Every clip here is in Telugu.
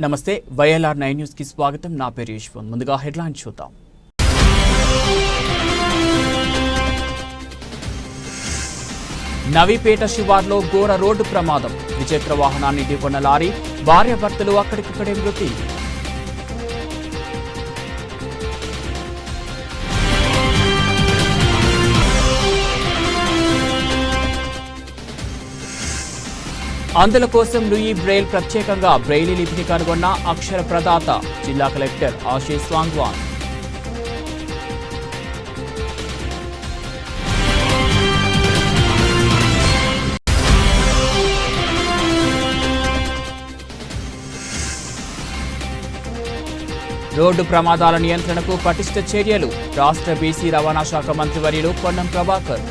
నమస్తే వైఎల్ఆర్ నైన్ న్యూస్కి స్వాగతం. నా పేరు యశ్వంత్. ముందుగా హెడ్లైన్ చూద్దాం. నవీపేట శివార్లో ఘోర రోడ్డు ప్రమాదం. ద్విచక్ర వాహనాన్ని ఢీకొన్న లారీ భార్యాభర్తలు అక్కడికక్కడే మృతి. అందుల కోసం లూయి బ్రెయిల్ ప్రత్యేకంగా బ్రెయిలీ లిపిని కనుగొన్న అక్షర ప్రదాత జిల్లా కలెక్టర్ ఆశీష్ వాంగ్వాన్ రోడ్డు ప్రమాదాల నియంత్రణకు పటిష్ట చర్యలు. రాష్ట్ర బీసీ రవాణా శాఖ మంత్రివర్యులు పొన్నం ప్రభాకర్.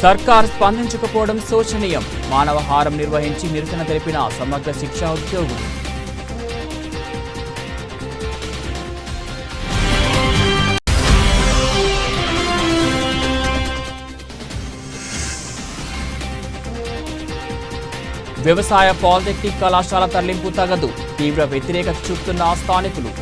సర్కార్ స్పందించకపోవడం శోచనీయం. మానవహారం నిర్వహించి నిరసన తెలిపిన సమగ్ర శిక్షా ఉద్యోగులు. వ్యవసాయ పాలిటెక్నిక్ కళాశాల తరలింపు తగదు. తీవ్ర వ్యతిరేకత చూపుతున్న స్థానికులు.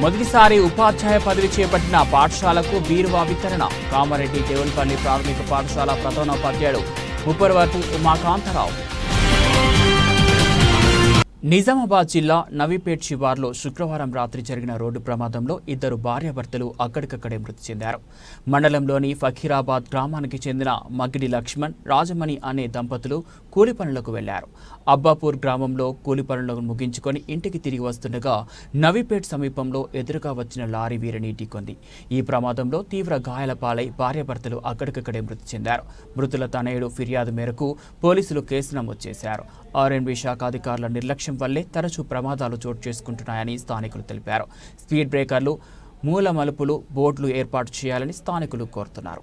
మొదటిసారి ఉపాధ్యాయ పదవి చేపట్టిన పాఠశాలకు బీరువా వితరణ. కామారెడ్డి దేవులపల్లి ప్రాథమిక పాఠశాల ప్రధానోపాధ్యాయుడు. ముప్పరవరపు ఉమాకాంతరావు. నిజామాబాద్ జిల్లా నవీపేట్ శివార్లో శుక్రవారం రాత్రి జరిగిన రోడ్డు ప్రమాదంలో ఇద్దరు భార్యాభర్తలు అక్కడికక్కడే మృతి చెందారు. మండలంలోని ఫకీరాబాద్ గ్రామానికి చెందిన మగిడి లక్ష్మణ్ రాజమణి అనే దంపతులు కూలి పనులకు వెళ్ళారు. అబ్బాపూర్ గ్రామంలో కూలి పనులను ముగించుకొని ఇంటికి తిరిగి వస్తుండగా నవీపేట్ సమీపంలో ఎదురుగా వచ్చిన లారీ వీరిని ఢీకొంది. ఈ ప్రమాదంలో తీవ్ర గాయాల పాలై భార్యాభర్తలు అక్కడికక్కడే మృతి చెందారు. మృతుల తనయుడు ఫిర్యాదు మేరకు పోలీసులు కేసు నమోదు చేశారు. ఆర్ఎన్బి శాఖ అధికారుల నిర్లక్ష్యం వల్లే తరచూ ప్రమాదాలు చోటు చేసుకుంటున్నాయని స్థానికులు తెలిపారు. స్పీడ్ బ్రేకర్లు మూల మలుపులు బోర్డులు ఏర్పాటు చేయాలని స్థానికులు కోరుతున్నారు.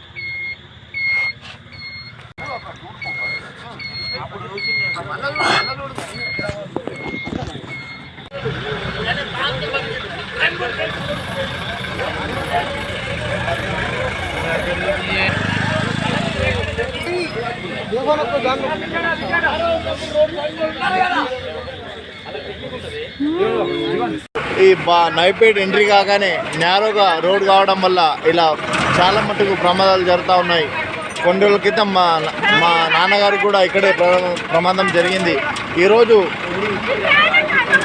ఈ బా నైపేట్ ఎంట్రీ కాగానే నేరోగా రోడ్ కావడం వల్ల ఇలా చాలా మటుకు ప్రమాదాలు జరుగుతూ ఉన్నాయి. కొన్ని రోజుల క్రితం మా మా నాన్నగారు కూడా ఇక్కడే ప్రమాదం జరిగింది. ఈరోజు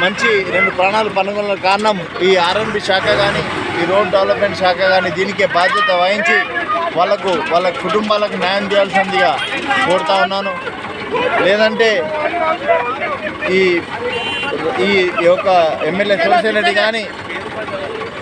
మంచి రెండు ప్రాణాలు పనుగొన్న కారణం ఈ ఆర్ఎన్బి శాఖ కానీ ఈ రోడ్ డెవలప్మెంట్ శాఖ కానీ దీనికే బాధ్యత వహించి వాళ్ళకు వాళ్ళ కుటుంబాలకు న్యాయం చేయాల్సిందిగా కోరుతా ఉన్నాను. లేదంటే ఈ ఈ యొక్క ఎమ్మెల్యే శివసేన రెడ్డి కానీ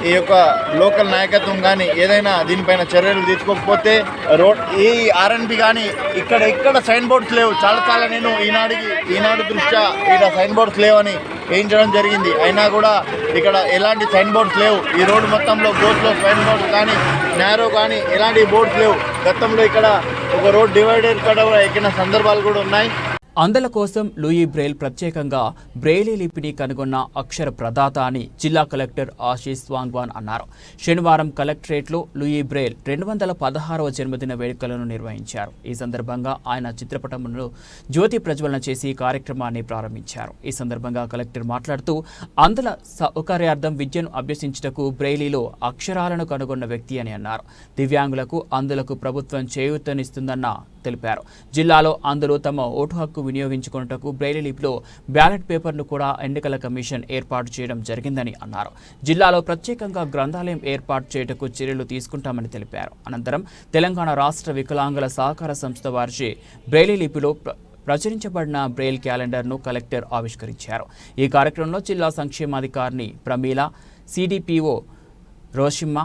ఈ యొక్క లోకల్ నాయకత్వం కానీ ఏదైనా దీనిపైన చర్యలు తీసుకోకపోతే రోడ్ ఈ ఆర్ఎన్బి కానీ ఇక్కడ ఇక్కడ సైన్ బోర్డ్స్ లేవు. చాలా చాలా నేను ఈనాడికి ఈనాడు దృష్ట్యా ఇక్కడ సైన్ బోర్డ్స్ లేవని వేయించడం జరిగింది. అయినా కూడా ఇక్కడ ఎలాంటి సైన్ బోర్డ్స్ లేవు. ఈ రోడ్డు మొత్తంలో గోస్లో సైన్ బోర్డ్స్ కానీ నేరో కానీ ఎలాంటి బోర్డ్స్ లేవు. గతంలో ఇక్కడ ఒక రోడ్ డివైడర్ కూడా ఎక్కిన సందర్భాలు కూడా ఉన్నాయి. అందల కోసం లూయి బ్రెయిల్ ప్రత్యేకంగా బ్రెయిలీ లిపిని కనుగొన్న అక్షర ప్రదాత అని జిల్లా కలెక్టర్ ఆశీష్ వాంగ్వాన్ అన్నారు. శనివారం కలెక్టరేట్లో లూయి బ్రెయిల్ రెండు వందల పదహారవ జన్మదిన వేడుకలను నిర్వహించారు. ఈ సందర్భంగా ఆయన చిత్రపటంలో జ్యోతి ప్రజ్వలన చేసి కార్యక్రమాన్ని ప్రారంభించారు. ఈ సందర్భంగా కలెక్టర్ మాట్లాడుతూ అందల సౌకర్యార్థం విద్యను అభ్యసించుటకు బ్రెయిలీలో అక్షరాలను కనుగొన్న వ్యక్తి అని అన్నారు. దివ్యాంగులకు అందులకు ప్రభుత్వం చేయూతనిస్తుందన్న తెలిపారు. జిల్లాలో అందరూ తమ ఓటు హక్కు వినియోగించుకున్నటకు బ్రెయిలీ లిపిలో బ్యాలెట్ పేపర్ను కూడా ఎన్నికల కమిషన్ ఏర్పాటు చేయడం జరిగిందని అన్నారు. జిల్లాలో ప్రత్యేకంగా గ్రంథాలయం ఏర్పాటు చేయుటకు చర్యలు తీసుకుంటామని తెలిపారు. అనంతరం తెలంగాణ రాష్ట్ర వికలాంగుల సహకార సంస్థ వారిచే బ్రెయిలీ లిపిలో ప్రచురించబడిన బ్రెయిల్ క్యాలెండర్ను కలెక్టర్ ఆవిష్కరించారు. ఈ కార్యక్రమంలో జిల్లా సంక్షేమాధికారిని ప్రమీల సిడిపిఓ రోషిమ్మ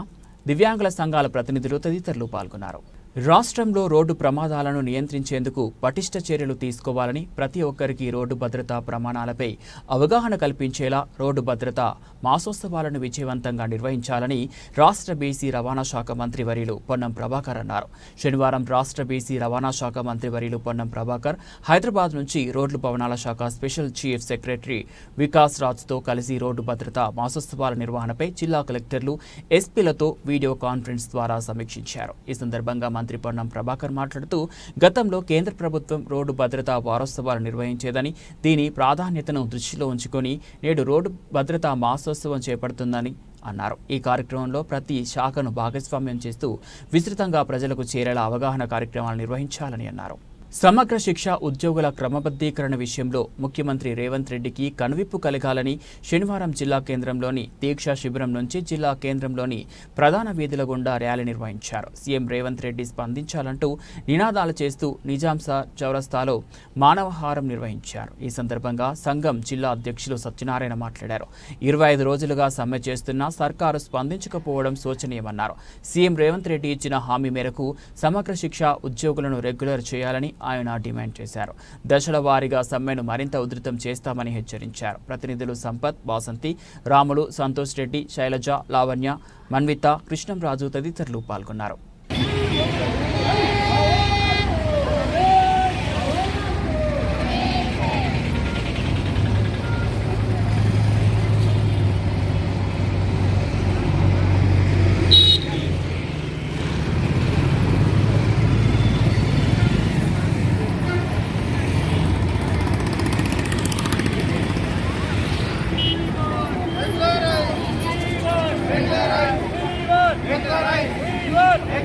దివ్యాంగుల సంఘాల ప్రతినిధులు తదితరులు పాల్గొన్నారు. రాష్ట్రంలో రోడ్డు ప్రమాదాలను నియంత్రించేందుకు పటిష్ట చర్యలు తీసుకోవాలని ప్రతి ఒక్కరికి రోడ్డు భద్రతా ప్రమాణాలపై అవగాహన కల్పించేలా రోడ్డు భద్రత మాసోత్సవాలను విజయవంతంగా నిర్వహించాలని రాష్ట్ర బీసీ రవాణా శాఖ మంత్రి వర్యులు పొన్నం ప్రభాకర్ అన్నారు. శనివారం రాష్ట్ర బీసీ రవాణా శాఖ మంత్రి వర్యులు పొన్నం ప్రభాకర్ హైదరాబాద్ నుంచి రోడ్లు భవనాల శాఖ స్పెషల్ చీఫ్ సెక్రటరీ వికాస్ రాజ్తో కలిసి రోడ్డు భద్రత మాసోత్సవాల నిర్వహణపై జిల్లా కలెక్టర్లు ఎస్పీలతో వీడియో కాన్ఫరెన్స్ ద్వారా సమీక్షించారు. ఈ సందర్భంగా మంత్రి పొన్నం ప్రభాకర్ మాట్లాడుతూ గతంలో కేంద్ర ప్రభుత్వం రోడ్డు భద్రతా వారోత్సవాలు నిర్వహించేదని దీని ప్రాధాన్యతను దృష్టిలో ఉంచుకొని నేడు రోడ్డు భద్రతా మాసోత్సవం చేపడుతుందని అన్నారు. ఈ కార్యక్రమంలో ప్రతి శాఖను భాగస్వామ్యం చేస్తూ విస్తృతంగా ప్రజలకు చేరేలా అవగాహన కార్యక్రమాలు నిర్వహించాలని అన్నారు. సమగ్ర శిక్ష ఉద్యోగుల క్రమబద్ధీకరణ విషయంలో ముఖ్యమంత్రి రేవంత్ రెడ్డికి కనువిప్పు కలగాలని శనివారం జిల్లా కేంద్రంలోని దీక్షా శిబిరం నుంచి జిల్లా కేంద్రంలోని ప్రధాన వీధుల గుండా ర్యాలీ నిర్వహించారు. సీఎం రేవంత్ రెడ్డి స్పందించాలంటూ నినాదాలు చేస్తూ నిజాంస చౌరస్తాలో మానవహారం నిర్వహించారు. ఈ సందర్భంగా సంఘం జిల్లా అధ్యక్షులు సత్యనారాయణ మాట్లాడారు. ఇరవై ఐదు రోజులుగా సమ్మె చేస్తున్నా సర్కారు స్పందించకపోవడం శోచనీయమన్నారు. సీఎం రేవంత్ రెడ్డి ఇచ్చిన హామీ మేరకు సమగ్ర శిక్ష ఉద్యోగులను రెగ్యులర్ చేయాలని ఆయన డిమాండ్ చేశారు. దశల వారీగా సమ్మెను మరింత ఉధృతం చేస్తామని హెచ్చరించారు. ప్రతినిధులు సంపత్ బాసంతి రాములు సంతోష్ రెడ్డి శైలజ లావణ్య మన్విత కృష్ణంరాజు తదితరులు పాల్గొన్నారు.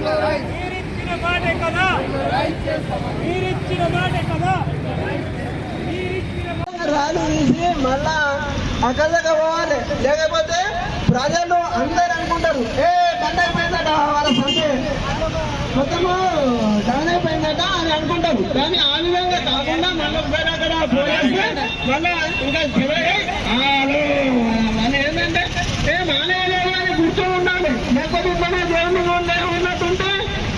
మీరిచ్చిన మాటే కదా. మీరిచ్చిన మాటే కదా. రాళ్ళు తీసి మళ్ళా అక్కడగా పోవాలి. లేకపోతే ప్రజలు అందరు అనుకుంటారు ఏ బండ అయిపోయిందట వాళ్ళ సంతే మొత్తము డౌన్ అయిపోయిందట అని అనుకుంటారు. కానీ ఆ విధంగా కాకుండా మళ్ళీ పోయిన అక్కడ పోయేస్తే మళ్ళా ఇంకా చివరి హలో మళ్ళీ ఏంటంటే ఏ మానేయలేదు అని కూర్చొని ఉండాలి. లేకపోతే మన దేవుని ఉండే ఉన్నట్టుంటే లాభం లేదు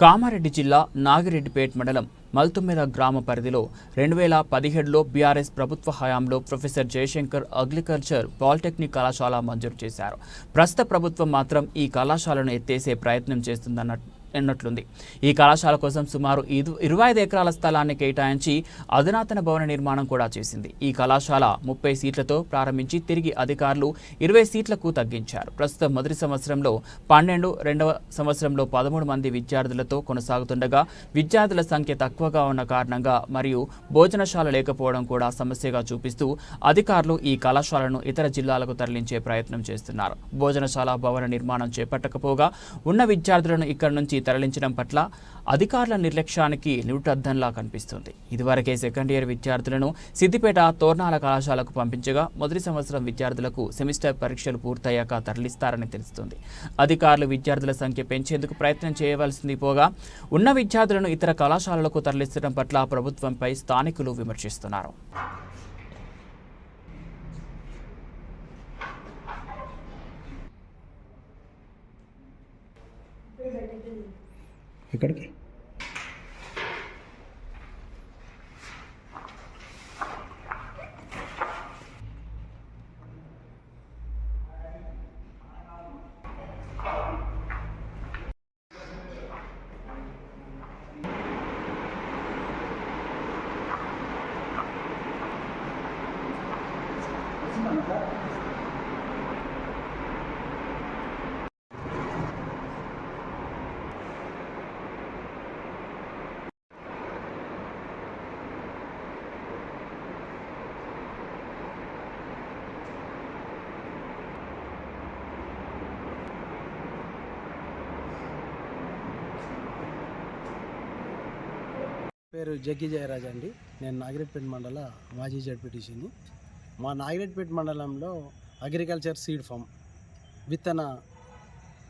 కామారెడ్డి జిల్లా నాగిరెడ్డిపేట్ మండలం మల్తుమ్మెద గ్రామ పరిధిలో రెండు వేల పదిహేడులో బీఆర్ఎస్ ప్రభుత్వ హయాంలో ప్రొఫెసర్ జయశంకర్ అగ్రికల్చర్ పాలిటెక్నిక్ కళాశాల మంజూరు చేశారు. ప్రస్తుత ప్రభుత్వం మాత్రం ఈ కళాశాలను ఎత్తేసే ప్రయత్నం చేస్తుందన్న అన్నట్లుంది ఈ కళాశాల కోసం సుమారు ఇరవై ఐదు ఎకరాల స్థలాన్ని కేటాయించి అధునాతన భవన నిర్మాణం కూడా చేసింది. ఈ కళాశాల ముప్పై సీట్లతో ప్రారంభించి తిరిగి అధికారులు ఇరవై సీట్లకు తగ్గించారు. ప్రస్తుతం మొదటి సంవత్సరంలో పన్నెండు రెండవ సంవత్సరంలో పదమూడు మంది విద్యార్థులతో కొనసాగుతుండగా విద్యార్థుల సంఖ్య తక్కువగా ఉన్న కారణంగా మరియు భోజనశాల లేకపోవడం కూడా సమస్యగా చూపిస్తూ అధికారులు ఈ కళాశాలను ఇతర జిల్లాలకు తరలించే ప్రయత్నం చేస్తున్నారు. భోజనశాల భవన నిర్మాణం చేపట్టకపోగా ఉన్న విద్యార్థులను ఇక్కడి నుంచి తరలించడం పట్ల అధికారుల నిర్లక్ష్యానికి నిరుటద్దంలా కనిపిస్తుంది. ఇదివరకే సెకండ్ ఇయర్ విద్యార్థులను సిద్దిపేట తోర్నాల కళాశాలకు పంపించగా మొదటి సంవత్సరం విద్యార్థులకు సెమిస్టర్ పరీక్షలు పూర్తయ్యాక తరలిస్తారని తెలుస్తుంది. అధికారులు విద్యార్థుల సంఖ్య పెంచేందుకు ప్రయత్నం చేయవలసింది పోగా ఉన్న విద్యార్థులను ఇతర కళాశాలలకు తరలిస్తడం పట్ల ప్రభుత్వంపై స్థానికులు విమర్శిస్తున్నారు. ఎక్కడికి? పేరు జగ్గి జయరాజ్ అండి. నేను నాగిరెడ్పేట మండల మాజీ జడ్పీటీసీని. మా నాగిరెడ్పేట మండలంలో అగ్రికల్చర్ సీడ్ ఫామ్ విత్తన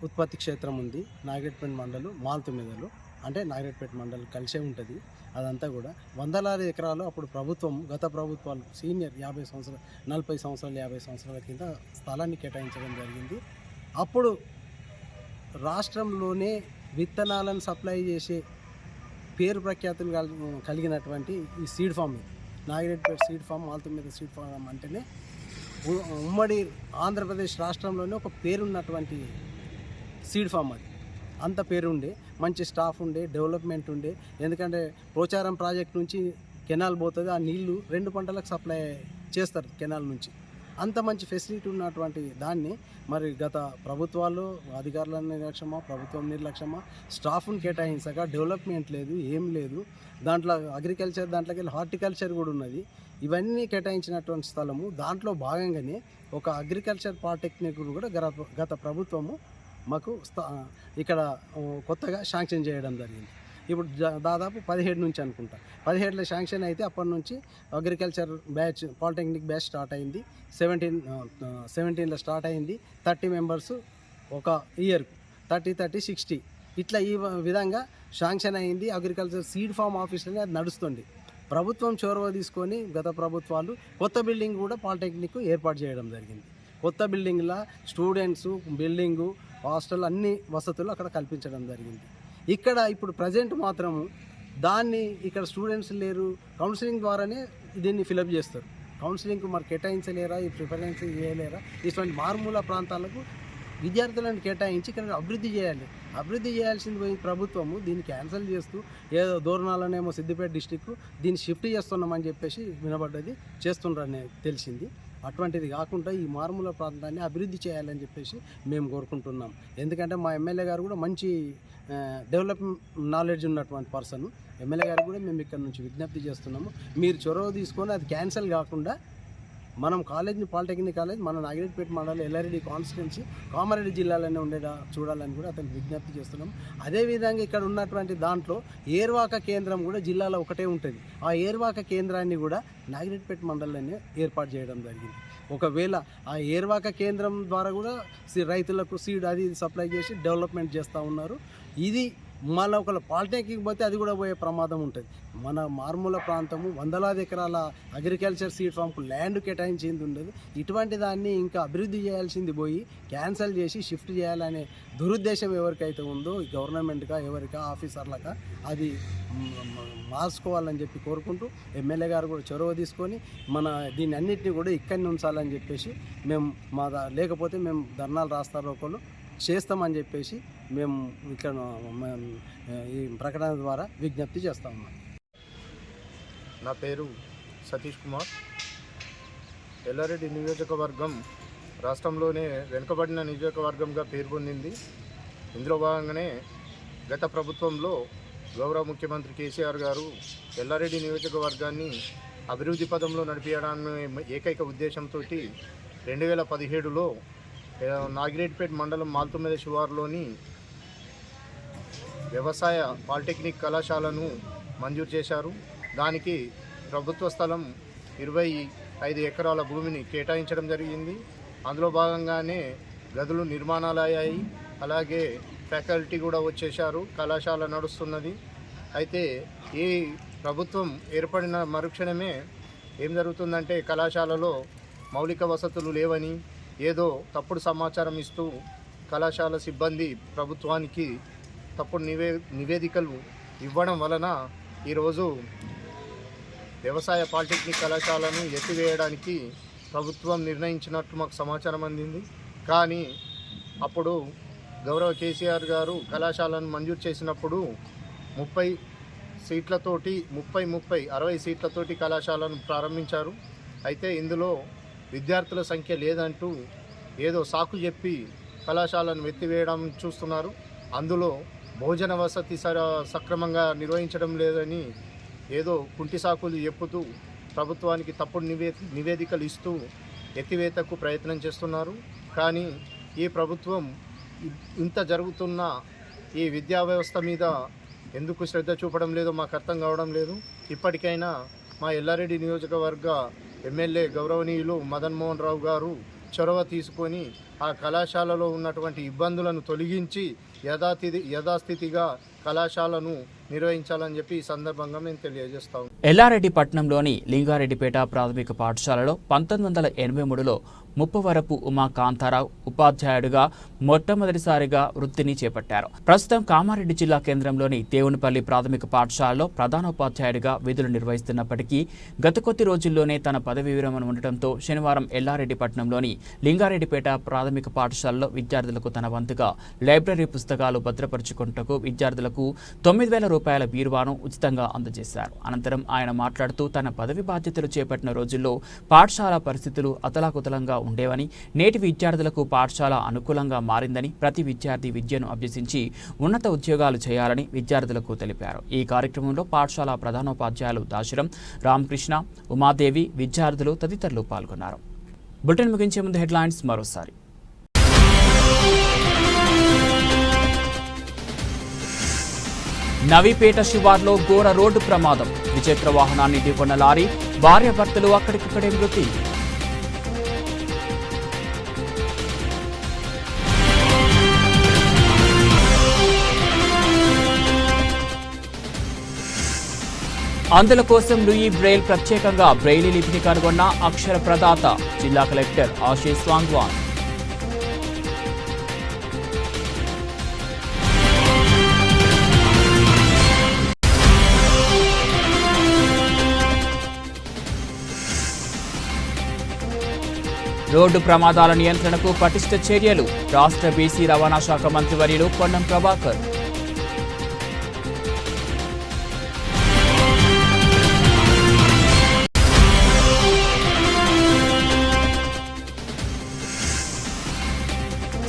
ఉత్పత్తి క్షేత్రం ఉంది. నాగిరెడ్పేట మండలు మాల్తుమిదలు అంటే నాగిరెడ్పేట మండలం కలిసే ఉంటుంది. అదంతా కూడా వందలాది ఎకరాలు అప్పుడు ప్రభుత్వం గత ప్రభుత్వాలు సీనియర్ యాభై సంవత్సరాలు నలభై సంవత్సరాలు యాభై సంవత్సరాల కింద స్థలాన్ని కేటాయించడం జరిగింది. అప్పుడు రాష్ట్రంలోనే విత్తనాలను సప్లై చేసే పేరు ప్రఖ్యాతులు కల్- కలిగినటువంటి ఈ సీడ్ ఫామ్ ఇది. నాగిరెడ్డిపేట సీడ్ ఫామ్ మాల్తో మీద సీడ్ ఫామ్ అంటేనే ఉమ్మడి ఆంధ్రప్రదేశ్ రాష్ట్రంలోనే ఒక పేరున్నటువంటి సీడ్ ఫామ్ అది. అంత పేరు ఉండే మంచి స్టాఫ్ ఉండే డెవలప్మెంట్ ఉండే. ఎందుకంటే పోచారం ప్రాజెక్ట్ నుంచి కెనాల్ పోతుంది ఆ నీళ్ళు రెండు పంటలకు సప్లై చేస్తారు కెనాల్ నుంచి. అంత మంచి ఫెసిలిటీ ఉన్నటువంటి దాన్ని మరి గత ప్రభుత్వాలు అధికారుల నిర్లక్ష్యమా ప్రభుత్వం నిర్లక్ష్యమా స్టాఫ్ను కేటాయించక డెవలప్మెంట్ లేదు ఏం లేదు. దాంట్లో అగ్రికల్చర్ దాంట్లోకి వెళ్ళి హార్టికల్చర్ కూడా ఉన్నది. ఇవన్నీ కేటాయించినటువంటి స్థలము దాంట్లో భాగంగానే ఒక అగ్రికల్చర్ పాలిటెక్నిక్ కూడా గత గత ప్రభుత్వము మాకు ఇక్కడ కొత్తగా శాంక్షన్ చేయడం జరిగింది. ఇప్పుడు దాదాపు పదిహేడు నుంచి అనుకుంటా. పదిహేడులో శాంక్షన్ అయితే అప్పటి నుంచి agriculture batch polytechnic batch start అయింది. సెవెంటీన్ సెవెంటీన్లో స్టార్ట్ అయింది. థర్టీ మెంబర్స్ ఒక ఇయర్ థర్టీ థర్టీ సిక్స్టీ ఇట్లా ఈ విధంగా శాంక్షన్ అయింది. అగ్రికల్చర్ సీడ్ ఫామ్ ఆఫీస్లోనే అది నడుస్తుంది. ప్రభుత్వం చొరవ తీసుకొని గత ప్రభుత్వాలు కొత్త బిల్డింగ్ కూడా పాలిటెక్నిక్ ఏర్పాటు చేయడం జరిగింది. కొత్త బిల్డింగ్లో స్టూడెంట్స్ బిల్డింగు హాస్టల్ అన్ని వసతులు అక్కడ కల్పించడం జరిగింది. ఇక్కడ ఇప్పుడు ప్రజెంట్ మాత్రము దాన్ని ఇక్కడ స్టూడెంట్స్ లేరు. కౌన్సిలింగ్ ద్వారానే దీన్ని ఫిలప్ చేస్తారు. కౌన్సిలింగ్కు మరి కేటాయించలేరా? ఈ ప్రిఫరెన్స్ చేయలేరా ఇటువంటి మారుమూల ప్రాంతాలకు విద్యార్థులను కేటాయించి ఇక్కడ అభివృద్ధి చేయాలి. అభివృద్ధి చేయాల్సింది పోయి ప్రభుత్వము దీన్ని క్యాన్సిల్ చేస్తూ ఏదో దూరణాలనేమో సిద్దిపేట డిస్టిక్ దీన్ని షిఫ్ట్ చేస్తున్నామని చెప్పేసి వినబడ్డది చేస్తుండ్రని తెలిసింది. అటువంటిది కాకుండా ఈ మారుమూల ప్రాంతాన్ని అభివృద్ధి చేయాలని చెప్పేసి మేము కోరుకుంటున్నాం. ఎందుకంటే మా ఎమ్మెల్యే గారు కూడా మంచి డెవలప్ నాలెడ్జ్ ఉన్నటువంటి పర్సన్. ఎమ్మెల్యే గారు కూడా మేము ఇక్కడ నుంచి విజ్ఞప్తి చేస్తున్నాము. మీరు చొరవ తీసుకొని అది క్యాన్సిల్ కాకుండా మనం కాలేజ్ని పాలిటెక్నిక్ కాలేజ్ మన నాగిరెడ్డిపేట మండలం ఎల్లారెడ్డి కాన్స్టిట్యున్సీ కామారెడ్డి జిల్లాలోనే ఉండేలా చూడాలని కూడా అతనికి విజ్ఞప్తి చేస్తున్నాం. అదేవిధంగా ఇక్కడ ఉన్నటువంటి దాంట్లో ఏర్వాక కేంద్రం కూడా జిల్లాలో ఒకటే ఉంటుంది. ఆ ఏర్వాక కేంద్రాన్ని కూడా నాగిరెడ్డిపేట మండలంలోనే ఏర్పాటు చేయడం జరిగింది. ఒకవేళ ఆ ఏర్వాక కేంద్రం ద్వారా కూడా రైతులకు సీడ్ అది సప్లై చేసి డెవలప్మెంట్ చేస్తూ ఉన్నారు. ఇది మళ్ళీ ఒకవేళ పాలిటెక్నిక్ పోతే అది కూడా పోయే ప్రమాదం ఉంటుంది. మన మారుమూల ప్రాంతము వందలాది ఎకరాల అగ్రికల్చర్ సీడ్ ఫామ్కు ల్యాండ్ కేటాయించింది ఉండదు. ఇటువంటి దాన్ని ఇంకా అభివృద్ధి చేయాల్సింది పోయి క్యాన్సిల్ చేసి షిఫ్ట్ చేయాలనే దురుద్దేశం ఎవరికైతే ఉందో గవర్నమెంట్గా ఎవరికా ఆఫీసర్లకా అది మార్చుకోవాలని చెప్పి కోరుకుంటూ ఎమ్మెల్యే గారు కూడా చొరవ తీసుకొని మన దీని అన్నింటినీ కూడా ఇక్కడిని ఉంచాలని చెప్పేసి మేము మా లేకపోతే మేము ధర్నాలు రాస్తారు ఒకళ్ళు చేస్తామని చెప్పేసి మేము ఇక్కడ ఈ ప్రకటన ద్వారా విజ్ఞప్తి చేస్తాము నా పేరు సతీష్ కుమార్. ఎల్లారెడ్డి నియోజకవర్గం రాష్ట్రంలోనే వెనుకబడిన నియోజకవర్గంగా పేరు పొందింది. ఇందులో భాగంగానే గత ప్రభుత్వంలో గౌరవ ముఖ్యమంత్రి కేసీఆర్ గారు ఎల్లారెడ్డి నియోజకవర్గాన్ని అభివృద్ధి పదంలో నడిపించడానికి ఏకైక ఉద్దేశంతో రెండు వేల పదిహేడులో నాగిరెడ్డిపేట మండలం మాల్తుమెద శివారులోని వ్యవసాయ పాలిటెక్నిక్ కళాశాలను మంజూరు చేశారు. దానికి ప్రభుత్వ స్థలం ఇరవై ఐదు ఎకరాల భూమిని కేటాయించడం జరిగింది. అందులో భాగంగానే గదులు నిర్మాణాలు అయ్యాయి. అలాగే ఫ్యాకల్టీ కూడా వచ్చేశారు. కళాశాల నడుస్తున్నది. అయితే ఈ ప్రభుత్వం ఏర్పడిన మరుక్షణమే ఏం జరుగుతుందంటే కళాశాలలో మౌలిక వసతులు లేవని ఏదో తప్పుడు సమాచారం ఇస్తూ కళాశాల సిబ్బంది ప్రభుత్వానికి తప్పుడు నివే నివేదికలు ఇవ్వడం వలన ఈరోజు వ్యవసాయ పాలిటెక్నిక్ కళాశాలను ఎత్తివేయడానికి ప్రభుత్వం నిర్ణయించినట్టు మాకు సమాచారం అందింది. కానీ అప్పుడు గౌరవ కేసీఆర్ గారు కళాశాలను మంజూరు చేసినప్పుడు ముప్పై సీట్లతోటి ముప్పై ముప్పై అరవై సీట్లతోటి కళాశాలను ప్రారంభించారు. అయితే ఇందులో విద్యార్థుల సంఖ్య లేదంటూ ఏదో సాకు చెప్పి కళాశాలను ఎత్తివేయడం చూస్తున్నారు. అందులో భోజన వసతి సక్రమంగా నిర్వహించడం లేదని ఏదో కుంటి సాకులు చెప్పుతూ ప్రభుత్వానికి తప్పుడు నివే నివేదికలు ఇస్తూ ఎత్తివేతకు ప్రయత్నం చేస్తున్నారు. కానీ ఈ ప్రభుత్వం ఇంత జరుగుతున్న ఈ విద్యా వ్యవస్థ మీద ఎందుకు శ్రద్ధ చూపడం లేదో మాకు అర్థం కావడం లేదు. ఇప్పటికైనా మా ఎల్లారెడ్డి నియోజకవర్గ ఎమ్మెల్యే గౌరవనీయులు మదన్మోహన్ రావు గారు చొరవ తీసుకొని ఆ కళాశాలలో ఉన్నటువంటి ఇబ్బందులను తొలగించి యథాతిథి యథాస్థితిగా కళాశాలను నిర్వహించాలని చెప్పి ఈ సందర్భంగా మేము తెలియజేస్తాం ఎల్లారెడ్డి పట్టణంలోని లింగారెడ్డిపేట ప్రాథమిక పాఠశాలలో పంతొమ్మిది వందల ఎనభై మూడులో ముప్పవరపు ఉమా కాంతారావు ఉపాధ్యాయుడిగా మొట్టమొదటిసారిగా వృత్తిని చేపట్టారు. ప్రస్తుతం కామారెడ్డి జిల్లా కేంద్రంలోని దేవునిపల్లి ప్రాథమిక పాఠశాలలో ప్రధానోపాధ్యాయుడిగా విధులు నిర్వహిస్తున్నప్పటికీ గత కొద్ది రోజుల్లోనే తన పదవి విరమణ ఉండటంతో శనివారం ఎల్లారెడ్డి పట్టణంలోని లింగారెడ్డిపేట ప్రాథమిక ప్రాథమిక పాఠశాలలో విద్యార్థులకు తన వంతుగా లైబ్రరీ పుస్తకాలు భద్రపరుచుకుంటకు విద్యార్థులకు తొమ్మిది వేల రూపాయల బీరువాను ఉచితంగా అందజేశారు. అనంతరం ఆయన మాట్లాడుతూ తన పదవి బాధ్యతలు చేపట్టిన రోజుల్లో పాఠశాల పరిస్థితులు అతలాకుతలంగా ఉండేవని నేటి విద్యార్థులకు పాఠశాల అనుకూలంగా మారిందని ప్రతి విద్యార్థి విద్యను అభ్యసించి ఉన్నత ఉద్యోగాలు చేయాలని విద్యార్థులకు తెలిపారు. ఈ కార్యక్రమంలో పాఠశాల ప్రధానోపాధ్యాయులు దాశరం రామకృష్ణ ఉమాదేవి విద్యార్థులు తదితరులు పాల్గొన్నారు. బులెటిన్ ముగించే ముందు హెడ్లైన్స్ మరోసారి. నవీపేట శివార్లో ఘోర రోడ్డు ప్రమాదం. ద్విచక్ర వాహనాన్ని ఢీకొన్న లారీ భార్యాభర్తలు అక్కడికక్కడే మృతి. అందుల కోసం లూయి బ్రెయిల్ ప్రత్యేకంగా బ్రెయిలీ లిపిని కనుగొన్న అక్షర ప్రదాత జిల్లా కలెక్టర్ ఆశీష్ వాంగ్వాన్ రోడ్డు ప్రమాదాల నియంత్రణకు పటిష్ట చర్యలు. రాష్ట్ర బీసీ రవాణా శాఖ మంత్రివర్యులు పొన్నం ప్రభాకర్.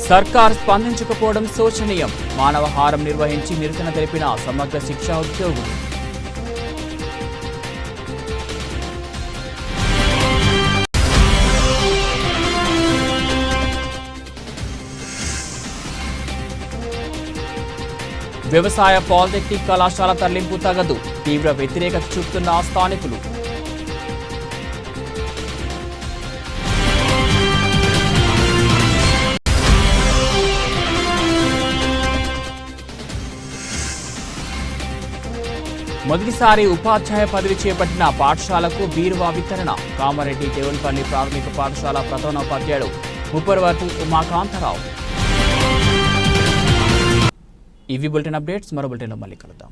సర్కార్ స్పందించకపోవడం శోచనీయం. మానవహారం నిర్వహించి నిరసన తెలిపిన సమగ్ర శిక్షా ఉద్యోగులు. వ్యవసాయ పాలిటెక్నిక్ కళాశాల తరలింపు తగదు. తీవ్ర వ్యతిరేకత చూపుతున్న స్థానికులు. మొదటిసారి ఉపాధ్యాయ పదవి చేపట్టిన పాఠశాలకు బీరువా వితరణ. కామారెడ్డి దేవునిపల్లి ప్రాథమిక పాఠశాల ప్రధానోపాధ్యాయుడు. ముప్పరవరపు ఉమాకాంతరావు. ఇవి బులెటిన్ అప్డేట్స్ మరో బులెటిన్లో మళ్ళీ కలుద్దాం